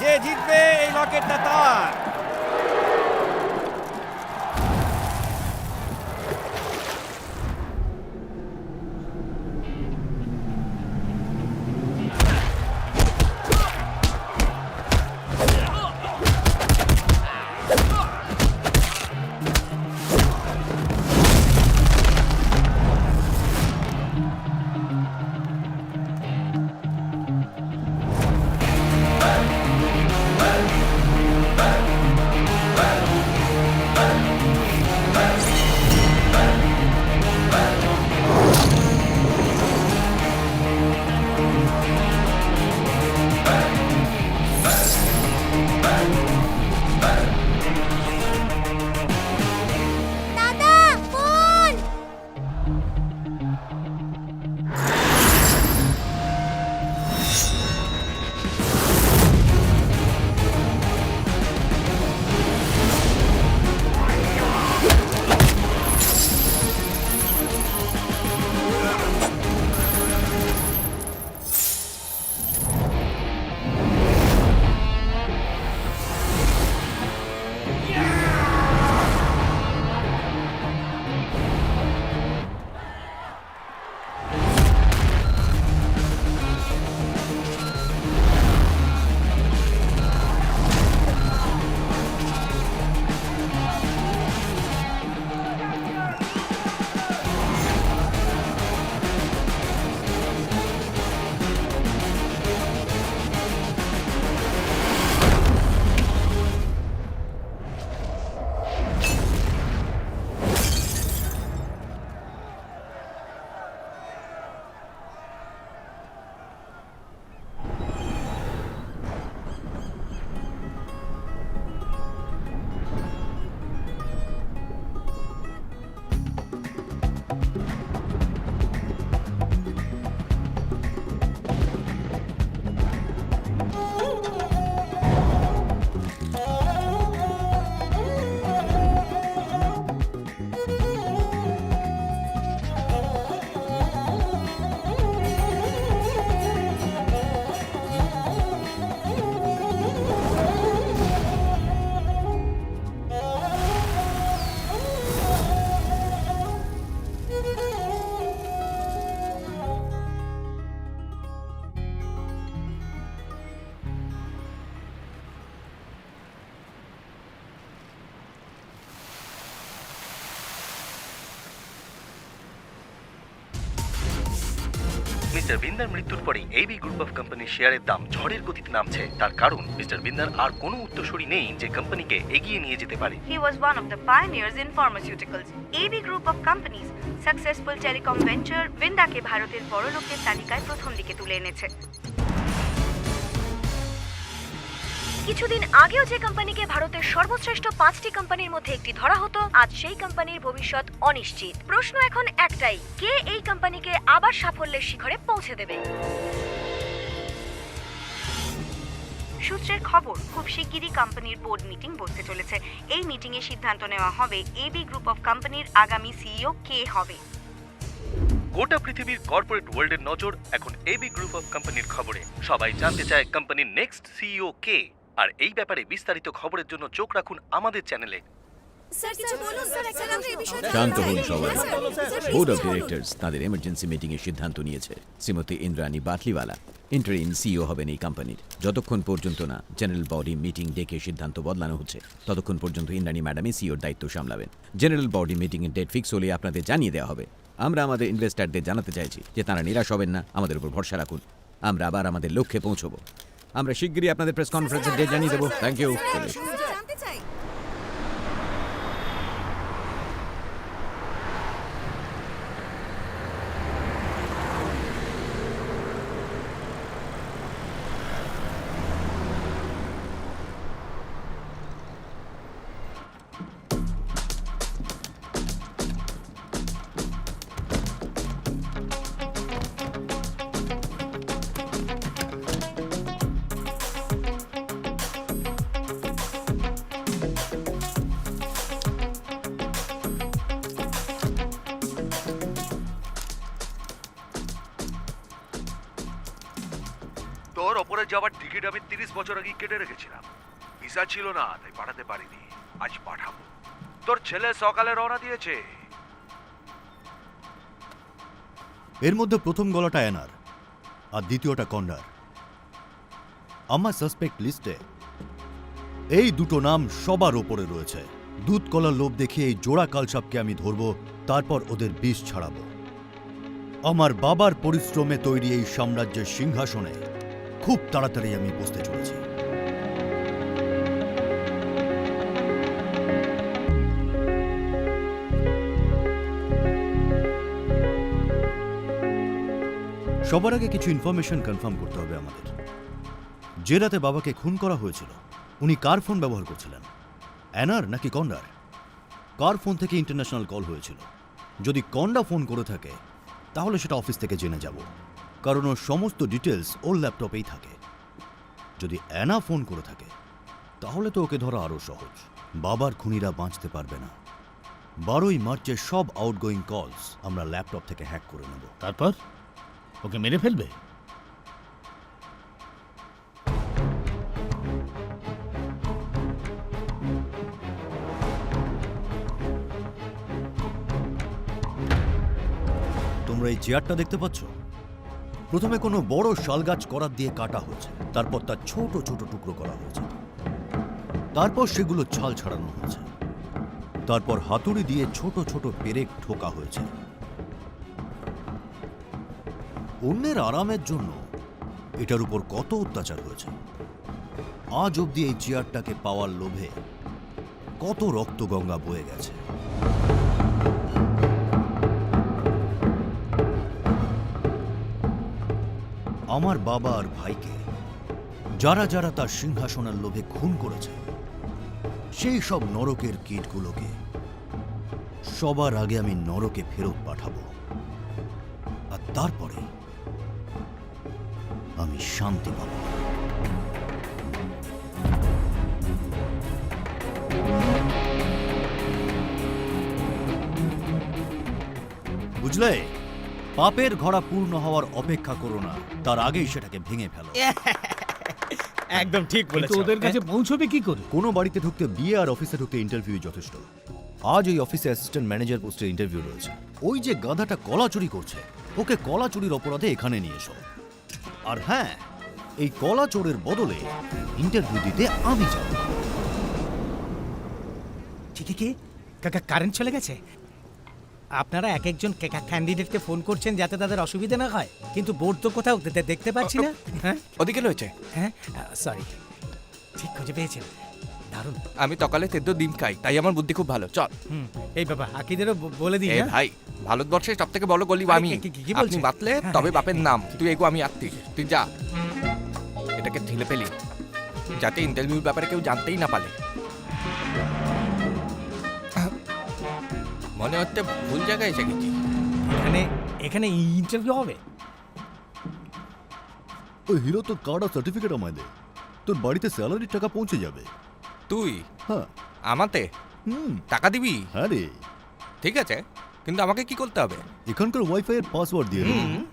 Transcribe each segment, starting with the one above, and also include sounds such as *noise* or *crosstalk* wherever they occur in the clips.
যে জিতবে এই লকেটটা তার। মিস্টার বিন্দার মৃত্যুর পরে এবি গ্রুপ অফ কোম্পানির শেয়ারের দাম ঝড়ের গতিতে নামছে। তার কারণ মিস্টার বিন্দার আর কোনো উত্তরসূরি নেই যে কোম্পানিকে এগিয়ে নিয়ে যেতে পারে। He was one of the pioneers in pharmaceuticals. AB group of Companies, successful telecom venture বিন্দাকে ভারতের বড় লোকের তালিকায় প্রথম দিকে তুলে এনেছে। কিছুদিন আগেও যে কোম্পানিকে ভারতের সর্বশ্রেষ্ঠ পাঁচটি কোম্পানির মধ্যে একটি ধরা হতো, আজ সেই কোম্পানির ভবিষ্যৎ অনিশ্চিত। প্রশ্ন এখন একটাই, কে এই কোম্পানিকে আবার সাফল্যের শিখরে পৌঁছে দেবে? সূত্রের খবর, খুব শিগগিরই কোম্পানির বোর্ড মিটিং বসতে চলেছে। এই মিটিংয়ে সিদ্ধান্ত নেওয়া হবে এবি গ্রুপ অফ কোম্পানির আগামী সিইও কে হবে। গোটা পৃথিবীর কর্পোরেট ওয়ার্ল্ডের নজর এখন এবি গ্রুপ অফ কোম্পানির খবরে। সবাই জানতে চায় কোম্পানির নেক্সট সিইও কে। আর এই ব্যাপারে বিস্তারিত খবরের জন্য চোখ রাখুন আমাদের চ্যানেলে। শান্ত হন সবাই। বোর্ড অফ ডিরেক্টরস তাদের এমার্জেন্সি মিটিং এর সিদ্ধান্ত নিয়েছে। শ্রীমতী ইন্দ্রাণী বাটলিওয়ালা ইন্টারিন সিইও হবেন এই কোম্পানির যতক্ষণ পর্যন্ত না জেনারেল বডি মিটিং ডেকে সিদ্ধান্ত বদলানো হচ্ছে ততক্ষণ পর্যন্ত ইন্দ্রাণী ম্যাডামই সিইওর দায়িত্ব সামলাবেন। জেনারেল বডি মিটিং এর ডেট ফিক্স হলে আপনাদের জানিয়ে দেওয়া হবে। আমরা আমাদের ইনভেস্টারদের জানাতে চাইছি যে তারা নিরাশ হবেন না আমাদের উপর ভরসা রাখুন। আমরা আবার আমাদের লক্ষ্যে পৌঁছবো। আমরা শিগগিরই আপনাদের প্রেস কনফারেন্সের ডেট জানিয়ে দেবো। থ্যাংক ইউ তোর ওপরে যাওয়ার টিকিট আমি তিরিশ বছর আগে কেটে রেখেছিলাম। ভিসা ছিল না, তাই পাঠাতে পারিনি। আজ পাঠাবো। তোর ছেলে সকালে রওনা দিয়েছে। এর মধ্যে প্রথম গলাটা এনার আর দ্বিতীয়টা কন্ডার আমার সাসপেক্ট লিস্টে এই দুটো নাম সবার ওপরে রয়েছে। দুধ কলার লোভ দেখে এই জোড়া কালসাপকে আমি ধরব, তারপর ওদের বিষ ছাড়াবো। আমার বাবার পরিশ্রমে তৈরি এই সাম্রাজ্যের সিংহাসনে খুব তাড়াতাড়ি আমি বসতে চলেছি। সবার আগে কিছু ইনফরমেশন কনফার্ম করতে হবে আমাদের। যে রাতে বাবাকে খুন করা হয়েছিল, উনি কার ফোন ব্যবহার করছিলেন? অ্যানার নাকি কন্ডার? কার ফোন থেকে ইন্টারন্যাশনাল কল হয়েছিল? যদি কন্ডা ফোন করে থাকে, তাহলে সেটা অফিস থেকে জেনে যাব। কারণ ওর সমস্ত ডিটেলস ওর ল্যাপটপেই থাকে। যদি অ্যানা ফোন করে থাকে তাহলে তো ওকে ধরা আরও সহজ। বাবার খুনিরা বাঁচতে পারবে না। বারোই মার্চের সব আউটগোয়িং কলস আমরা ল্যাপটপ থেকে হ্যাক করে নেব। তারপর? ওকে মেরে ফেলবে? তোমরা এই চেয়ারটা দেখতে পাচ্ছ? প্রথমে কোনো বড় শালগাছ করার দিয়ে কাটা হয়েছে। তারপর তার ছোট ছোট টুকরো করা হয়েছে। তারপর সেগুলো ছাল ছাড়ানো হয়েছে। তারপর হাতুড়ি দিয়ে ছোট ছোট পেরেক ঠোকা হয়েছে। অন্যের আরামের জন্য এটার উপর কত অত্যাচার হয়েছে। আজ অবধি এই চেয়ারটাকে পাওয়ার লোভে কত রক্তগঙ্গা বয়ে গেছে। আমার বাবা আর ভাইকে যারা যারা তার সিংহাসনের লোভে খুন করেছে, সেই সব নরকের কীটগুলোকে সবার আগে আমি নরকে ফেরত পাঠাবো। আর তারপরে আমি শান্তি পাব। বুঝলে? পাপের ঘোড়া পূর্ণ হওয়ার অপেক্ষা করো না। তার আগেই সেটাকে ভেঙে ফেলো। *laughs* একদম ঠিক কিন্তু ওদের কাছে পৌঁছবে কি করে? কোনো বাড়িতে ঢুকতে বিয়ে আর অফিসে ঢুকতে ইন্টারভিউ যথেষ্ট। আজ ওই অফিসে অ্যাসিস্ট্যান্ট ম্যানেজার পোস্টে ইন্টারভিউ রয়েছে। ওই যে গাধাটা কলা চুরি করছে ওকে কলা চুরির অপরাধে এখানে নিয়ে এসো। আর হ্যাঁ এই কলা চোরের বদলে ইন্টারভিউ দিতে আমি যাব। ঠিকই কি? কাকা কারেন্ট চলে গেছে? আপনারা এক একজন ক্যান্ডিডেটকে ফোন করছেন যাতে তাদের অসুবিধা না হয়? কিন্তু বোর্ড তো কোথাও দেখতে পাচ্ছি না। হ্যাঁ? ওদিকে রয়েছে। হ্যাঁ? সরি ঠিক খুঁজে পেয়েছেন। দারুণ। আমি তকালে তেদ্দ ডিম খাই তাই আমার বুদ্ধি খুব ভালো। চল। হুম এই বাবা আকিদেরও বলে দিই হ্যাঁ? ভাই ভারতবর্ষের সব থেকে বড় গলি আমি। কি- আপনি বাতলে হ্যাঁ, তবে হ্যাঁ। বাপের নাম। তুই এগো আমি আত্মি তুই যা। এটাকে ঠেলে পেলি যাতে ইন্টারভিউর ব্যাপারে কেউ জানতেই না পারে। মনে হচ্ছে ভুল জায়গায় এসে গেছি এখানে এখানে ইন্টারভিউ হবে? ওই হিরো তোর কার্ড আর সার্টিফিকেট আমায় দে। তোর বাড়িতে স্যালারির টাকা পৌঁছে যাবে। তুই? হ্যাঁ। আমাতে? হুম। টাকা দিবি? হ্যাঁ রে। ঠিক আছে কিন্তু আমাকে কি করতে হবে? এখানকার ওয়াইফাই এর পাসওয়ার্ড দিয়ে।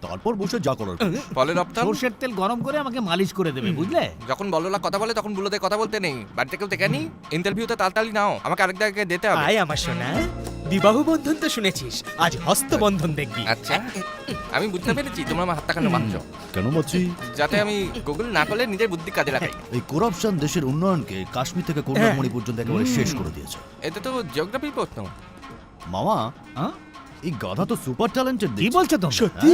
তারপর বসে যা করার করিস। *laughs* ফলের রপ্তান সর্ষের তেল গরম করে আমাকে মালিশ করে দেবে বুঝলে? যখন বললা কথা বলে তখন বুলোতে কথা বলতে নেই। বাড়িতে কেউ দেখে নি ইন্টারভিউতে তাড়াতাড়ি নাও। আমাকে আরেক জায়গায় যেতে হবে। আয় আমার সোনা। বিবাহ বন্ধন তো শুনেছিস? আজ হস্তবন্ধন দেখবি। আচ্ছা আমি বুঝতে পেরেছি তোমরা আমার হাত কেন মারছো কেন মাছি যাতে আমি গুগল না করলে নিজের বুদ্ধি কাজে লাগাই। এই করাপশন দেশের উন্নয়নকে কাশ্মীর থেকে কন্যাকুমারী পর্যন্ত একেবারে শেষ করে দিয়েছে। এটা তো জিওগ্রাফি প্রশ্ন। মামা হ্যাঁ? এই গাধা তো সুপার ট্যালেন্টেড কি বলছো তো সত্যি?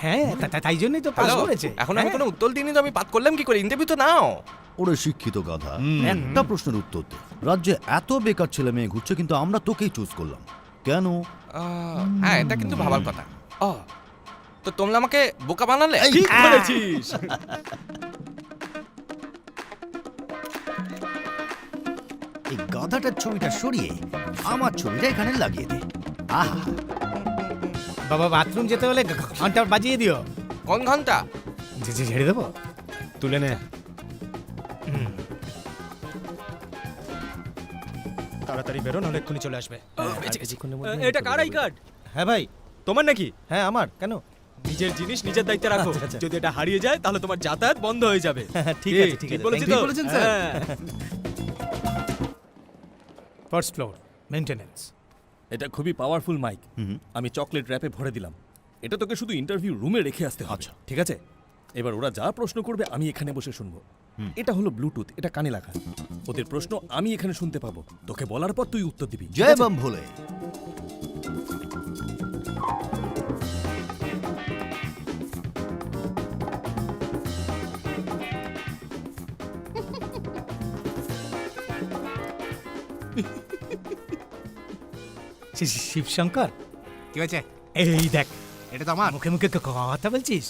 হ্যাঁ তা- তা- তাই জন্যই তো পাস হ্যালো করেছে। এখন আমি হ্যাঁ। কোনো উত্তর দিইনি তো আমি পাত করলাম কি করে? ইন্টারভিউ তো নাও। ওরে শিক্ষিত গাধা একটা প্রশ্নের উত্তর দে। রাজ্যে এত বেকার ছেলে মেয়ে ঘুরছে কিন্তু আমরা তোকেই চুজ করলাম। কেন? আহ, হ্যাঁ এটা কিন্তু ভাবার কথা। ও তো তোমরা আমাকে বোকা বানালে? ঠিক বলেছিস। এই গাধাটার ছবিটা সরিয়ে আমার ছবিটা এখানে লাগিয়ে দে। আহা বাবা বাথরুম যেতে হলে ঘণ্টা বাজিয়ে দিও। কোন ঘণ্টা? যে যে ঝেড়ে দেবো? তুলে নে। তাড়াতাড়ি বেরো নাহলে এক্ষুনি চলে আসবে। এটা কার আই কার্ড? হ্যাঁ ভাই। তোমার নাকি? হ্যাঁ আমার। কেন? নিজের জিনিস নিজের দায়িত্বে রাখো। আচ্ছা, আচ্ছা। যদি এটা হারিয়ে যায় তাহলে তোমার যাতায়াত বন্ধ হয়ে যাবে। ঠিক আছে ঠিক আছে। বলেছি তো? বলেছেন স্যার। হ্যাঁ। ফার্স্ট ফ্লোর মেইনটেনেন্স এটা খুবই পাওয়ারফুল মাইক আমি চকলেট র্যাপে ভরে দিলাম। এটা তোকে শুধু ইন্টারভিউ রুমে রেখে আসতে হবে। আচ্ছা। ঠিক আছে। এবার ওরা যা প্রশ্ন করবে আমি এখানে বসে শুনব। এটা হলো ব্লুটুথ এটা কানে লাগা ওদের প্রশ্ন আমি এখানে শুনতে পাবো। তোকে বলার পর তুই উত্তর দিবি। জয় বাম ভোলে। শিবশঙ্কর? কি হয়েছে এই দেখ এটা তো আমার। মুখে মুখে কথা বলছিস।